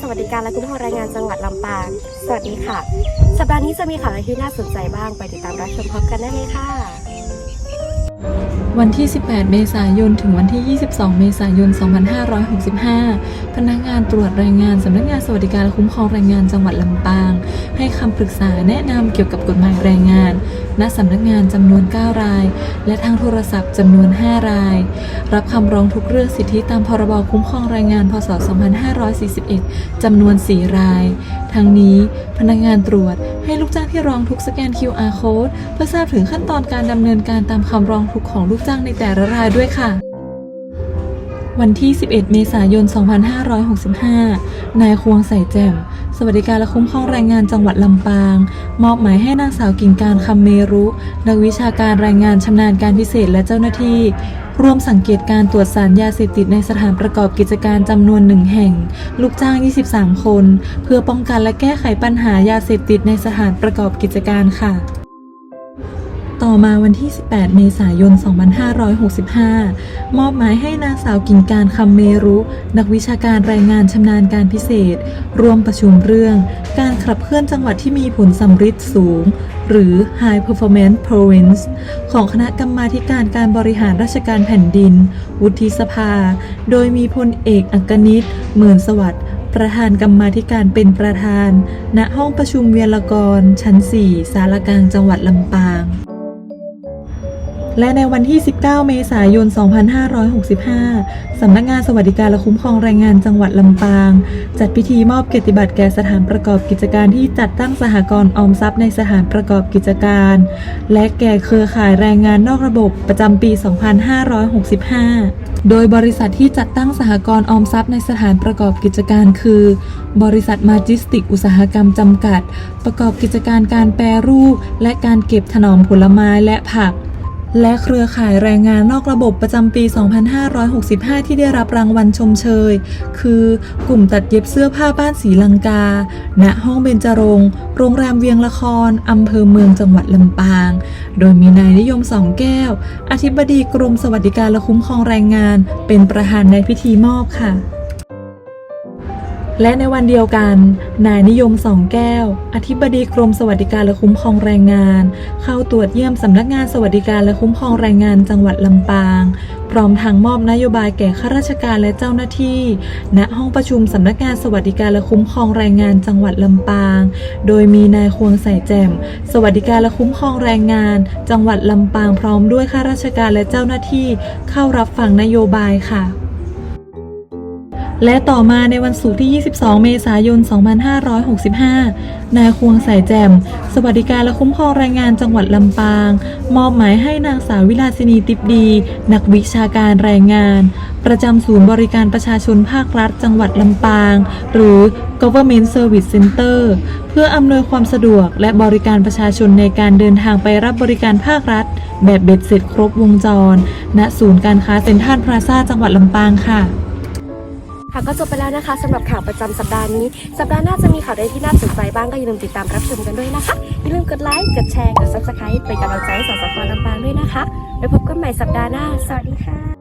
สวัสดิการและคุ้มครองแรงงานจังหวัดลำปาง สวัสดีค่ะ สัปดาห์นี้จะมีข่าวอะไรที่น่าสนใจบ้างไปติดตามรับชมพร้อมกันได้เลยค่ะ วันที่ 18 เมษายน ถึงวันที่ 22 เมษายน 2565 พนักงานตรวจแรงงานสำนักงานสวัสดิการและคุ้มครองแรงงานจังหวัดลำปาง ให้คำปรึกษาแนะนำเกี่ยวกับกฎหมายแรงงาน ณสำนักงานจำนวน 9 ราย และทางโทรศัพท์จำนวน 5 ราย รับคำร้องทุกเรื่องสิทธิตามพรบคุ้มครองแรงงาน พศ 2541 จำนวน 4 ราย ทั้งนี้พนักงานตรวจให้ลูกจ้างที่ร้องทุกสแกน QR code เพื่อทราบถึงขั้นตอนการดำเนินการตามคำร้องทุกข์ของลูกจ้างในแต่ละรายด้วยค่ะวันที่ 11 เมษายน 2565 นายควงใส่แจ่ม สวัสดิการและคุ้มครองแรงงานจังหวัดลำปาง มอบหมายให้นางสาวกิ่งการคำเมรุ นักวิชาการแรงงานชำนาญการพิเศษและเจ้าหน้าที่ร่วมสังเกตการตรวจสารยาเสพติดในสถานประกอบกิจการจำนวนหนึ่งแห่ง ลูกจ้าง 23 คน เพื่อป้องกันและแก้ไขปัญหายาเสพติดในสถานประกอบกิจการค่ะ ต่อมาวันที่ 18 เมษายน 2565 มอบหมายให้นางสาวกิ่งการคำเมรุ นักวิชาการแรงงานชำนาญการพิเศษ ร่วมประชุมเรื่อง การขับเคลื่อนจังหวัดที่มีผลสำฤทธิ์สูง หรือ High Performance Province ของคณะกรรมาการการบริหารราชการแผ่นดิน วุฒิสภา โดยมีพลเอกอักนิตหมื่นสวัสดิ์ประธานกรรมาธิการเป็นประธาน ณห้องประชุมเวียรกร ชั้น 4 สารกลางจังหวัดลำปาง และในวันที่ 19 เมษายน 2565 สำนักงานสวัสดิการและคุ้มครองแรงงานจังหวัดลำปาง จัดพิธีมอบเกียรติบัตรแก่สถานประกอบกิจการที่จัดตั้งสหกรณ์ออมทรัพย์ในสถานประกอบกิจการ และแก่เครือข่ายแรงงานนอกระบบประจำปี 2565 โดยบริษัทที่จัดตั้งสหกรณ์ออมทรัพย์ในสถานประกอบกิจการคือ บริษัทมาจิสติกอุตสาหกรรมจำกัด ประกอบกิจการการแปรรูป และการเก็บถนอมผลไม้และผัก และเครือข่ายแรงงานนอกระบบประจำปี 2565 ที่ได้รับรางวัลชมเชย คือกลุ่มตัดเย็บเสื้อผ้าบ้านสีลังกา ณ ห้องเบญจรงค์โรงแรมเวียงละคร อำเภอเมืองจังหวัดลำปาง โดยมีนายนิยมสองแก้ว อธิบดีกรมสวัสดิการและคุ้มครองแรงงาน เป็นประธานในพิธีมอบค่ะ และในวันเดียวกัน นายนิยมสองแก้ว อธิบดีกรมสวัสดิการและคุ้มครองแรงงาน เข้าตรวจเยี่ยมสำนักงานสวัสดิการและคุ้มครองแรงงานจังหวัดลำปาง พร้อมทางมอบนโยบายแก่ข้าราชการและเจ้าหน้าที่ ณห้องประชุมสำนักงานสวัสดิการและคุ้มครองแรงงานจังหวัดลำปาง โดยมีนายควงใส่แจ่ม สวัสดิการและคุ้มครองแรงงาน จังหวัดลำปางพร้อมด้วยข้าราชการและเจ้าหน้าที่ เข้ารับฟังนโยบายค่ะ และต่อมาในวันศุกร์ที่ 22 เมษายน 2565 นายควงสายแจ่ม สวัสดิการและคุ้มครองแรงงานจังหวัดลำปาง มอบหมายให้นางสาววิลาสินีติบดี นักวิชาการแรงงาน ประจำศูนย์บริการประชาชนภาครัฐจังหวัดลำปาง หรือ Government Service Center เพื่ออำนวยความสะดวกและบริการประชาชนในการเดินทางไปรับบริการภาครัฐ แบบเบ็ดเสร็จครบวงจร ณ ศูนย์การค้าเซ็นทรัลพลาซ่าจังหวัดลำปางค่ะ ค่ะก็จบไปแล้วนะคะสำหรับข่าวประจำสัปดาห์นี้ สัปดาห์หน้าจะมีข่าวใดที่น่าสนใจบ้างก็อย่าลืมติดตามรับชมกันด้วยนะคะอย่าลืมกดไลค์กดแชร์กดซับสไครต์เป็นกำลังใจให้สาวสาวลำปางด้วยนะคะไว้พบกันใหม่สัปดาห์หน้าสวัสดีค่ะ